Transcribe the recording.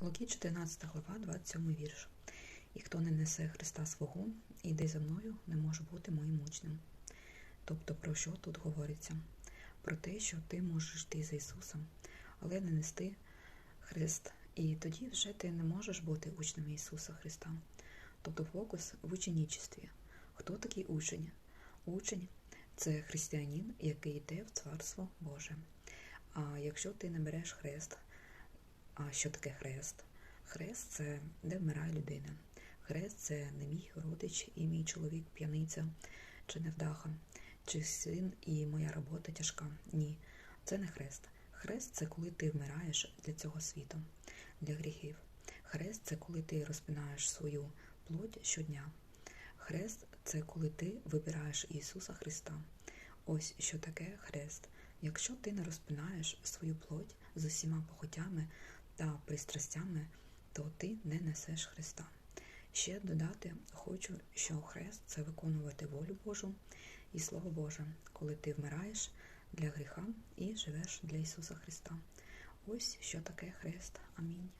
Луки 14 глава, 27 вірш. І хто не несе Христа свого, іде за мною, не може бути моїм учнем. Тобто, про що тут говориться? Про те, що ти можеш йти за Ісусом, але не нести Христ. І тоді вже ти не можеш бути учнем Ісуса Христа. Тобто фокус в ученічестві. Хто такий учень? Учень це християнин, який йде в Царство Боже. А якщо ти не береш хрест, а що таке хрест? Хрест це де вмирає людина. Хрест це не мій родич і мій чоловік п'яниця чи невдаха, чи син і моя робота тяжка. Ні, це не хрест. Хрест це коли ти вмираєш для цього світу, для гріхів. Хрест це коли ти розпинаєш свою плоть щодня. Хрест це коли ти вибираєш Ісуса Христа. Ось що таке хрест. Якщо ти не розпинаєш свою плоть з усіма похотями та пристрастями, то ти не несеш Христа. Ще додати хочу, що хрест це виконувати волю Божу і Слово Боже, коли ти вмираєш для гріха і живеш для Ісуса Христа. Ось що таке хрест. Амінь.